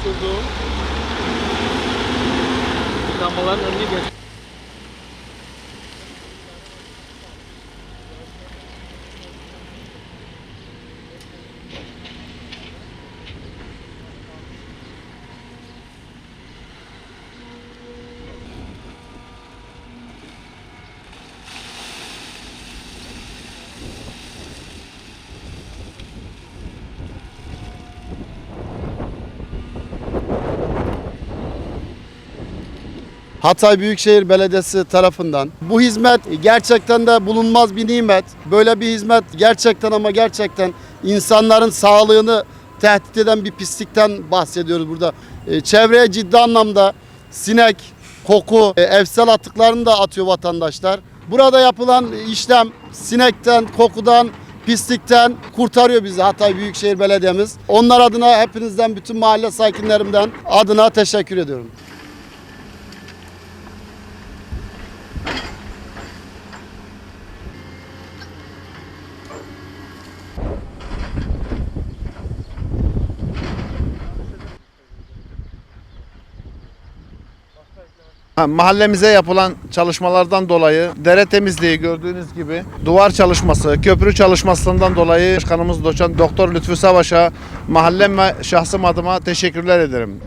tuh gamelan ini guys. Hatay Büyükşehir Belediyesi tarafından bu hizmet gerçekten de bulunmaz bir nimet. Böyle bir hizmet gerçekten ama gerçekten insanların sağlığını tehdit eden bir pislikten bahsediyoruz burada. E, Çevreye ciddi anlamda sinek, koku, e, evsel atıklarını da atıyor vatandaşlar. Burada yapılan işlem sinekten, kokudan, pislikten kurtarıyor bizi Hatay Büyükşehir Belediye'miz. Onlar adına hepinizden, bütün mahalle sakinlerimden adına teşekkür ediyorum. Mahallemize yapılan çalışmalardan dolayı dere temizliği gördüğünüz gibi duvar çalışması, köprü çalışmasından dolayı başkanımız doçent doktor Lütfü Savaş'a mahallem ve şahsım adıma teşekkürler ederim.